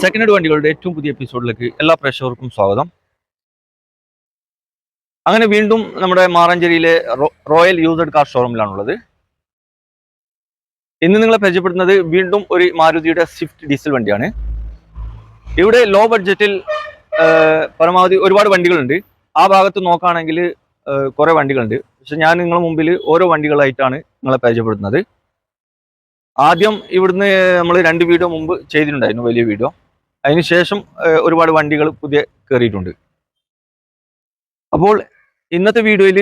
Second head വണ്ടികളുടെ ഏറ്റവും പുതിയ എപ്പിസോഡിലേക്ക് എല്ലാ പ്രേക്ഷകർക്കും സ്വാഗതം. അങ്ങനെ വീണ്ടും നമ്മുടെ മാറഞ്ചേരിയിലെ റോയൽ യൂസഡ് കാർ ഷോറൂമിലാണുള്ളത് ഇന്ന് നിങ്ങളെ പരിചയപ്പെടുന്നത് വീണ്ടും ഒരു മാരുതിയുടെ സ്വിഫ്റ്റ് ഡീസൽ വണ്ടിയാണ്. ഇവിടെ ലോ ബഡ്ജറ്റിൽ പരമാവധി ഒരുപാട് വണ്ടികളുണ്ട്. ആ ഭാഗത്ത് നോക്കുകയാണെങ്കിൽ കുറേ വണ്ടികളുണ്ട്. പക്ഷെ ഞാൻ നിങ്ങളുടെ മുമ്പിൽ ഓരോ വണ്ടികളായിട്ടാണ് നിങ്ങളെ പരിചയപ്പെടുത്തുന്നത്. ആദ്യം ഇവിടുന്ന് നമ്മൾ രണ്ട് വീഡിയോ മുമ്പ് ചെയ്തിട്ടുണ്ടായിരുന്നു വലിയ വീഡിയോ. അതിനുശേഷം ഒരുപാട് വണ്ടികൾ പുതിയ കയറിയിട്ടുണ്ട് അപ്പോൾ ഇന്നത്തെ വീഡിയോയിൽ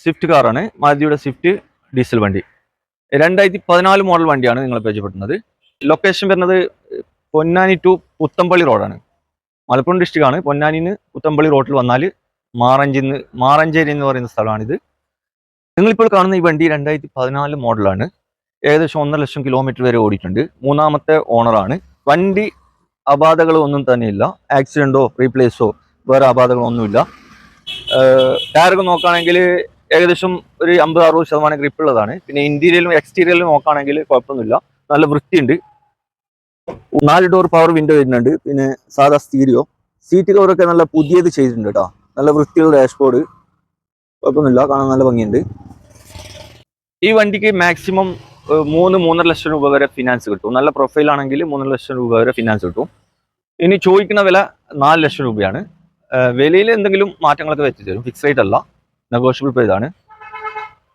സ്വിഫ്റ്റ് കാറാണ്. മാരുതിയുടെ സ്വിഫ്റ്റ് ഡീസൽ വണ്ടി. രണ്ടായിരത്തി പതിനാല് മോഡൽ വണ്ടിയാണ് നിങ്ങളെ പരിചയപ്പെടുന്നത് ലൊക്കേഷൻ വരുന്നത് പൊന്നാനി ടു പുത്തമ്പള്ളി റോഡാണ്. മലപ്പുറം ഡിസ്ട്രിക്റ്റ് ആണ് പൊന്നാനിന്ന് പുത്തമ്പള്ളി റോഡിൽ വന്നാൽ മാറഞ്ചിന്ന് മാറഞ്ചേരി എന്ന് പറയുന്ന സ്ഥലമാണിത്. നിങ്ങളിപ്പോൾ കാണുന്ന ഈ വണ്ടി രണ്ടായിരത്തി പതിനാല് മോഡലാണ്. ഏകദേശം ഒന്നര ലക്ഷം കിലോമീറ്റർ വരെ ഓടിയിട്ടുണ്ട്. മൂന്നാമത്തെ ഓണറാണ്. വണ്ടി അപാധകളോ ഒന്നും തന്നെയില്ല. ആക്സിഡന്റോ റീപ്ലേസോ വേറെ അപാധകളൊന്നുമില്ല ടയറൊക്കെ നോക്കുകയാണെങ്കിൽ ഏകദേശം ഒരു അമ്പത് അറുപത് ശതമാനം ഗ്രിപ്പ് ഉള്ളതാണ്. പിന്നെ ഇന്റീരിയറിലും എക്സ്റ്റീരിയലും നോക്കുകയാണെങ്കിൽ കുഴപ്പമൊന്നുമില്ല. നല്ല വൃത്തിയുണ്ട്. നാല് ഡോർ പവർ വിൻഡോ വരുന്നുണ്ട്. പിന്നെ സാധാ സ്റ്റീരിയോ സീറ്റ് കവറൊക്കെ നല്ല പുതിയത് ചെയ്തിട്ടുണ്ട് കേട്ടോ. നല്ല വൃത്തിയുള്ള ഡാഷ്ബോർഡ് കുഴപ്പമൊന്നുമില്ല. കാണാൻ നല്ല ഭംഗിയുണ്ട്. ഈ വണ്ടിക്ക് മാക്സിമം മൂന്ന് മൂന്നര ലക്ഷം രൂപ വരെ ഫിനാൻസ് കിട്ടും. നല്ല പ്രൊഫൈൽ ആണെങ്കിൽ മൂന്നര ലക്ഷം രൂപ വരെ ഫിനാൻസ് കിട്ടും. ഇനി ചോദിക്കുന്ന വില നാല് ലക്ഷം രൂപയാണ്. വിലയിൽ എന്തെങ്കിലും മാറ്റങ്ങളൊക്കെ വെച്ച് തരും. ഫിക്സ് റേറ്റ് അല്ല നെഗോഷ്യബിൾ പ്രൈസ് ആണ്.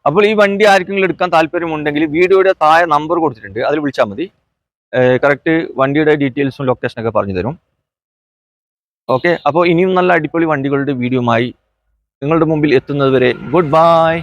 അപ്പോൾ ഈ വണ്ടി ആർക്കെങ്കിലും എടുക്കാൻ താല്പര്യമുണ്ടെങ്കിൽ വീഡിയോയുടെ താഴെ നമ്പർ കൊടുത്തിട്ടുണ്ട്. അതിൽ വിളിച്ചാൽ മതി. കറക്റ്റ് വണ്ടിയുടെ ഡീറ്റെയിൽസും ലൊക്കേഷനൊക്കെ പറഞ്ഞു തരും. ഓക്കെ അപ്പോൾ ഇനിയും നല്ല അടിപൊളി വണ്ടികളുടെ വീഡിയോമായി നിങ്ങളുടെ മുമ്പിൽ എത്തുന്നത് വരെ ഗുഡ് ബൈ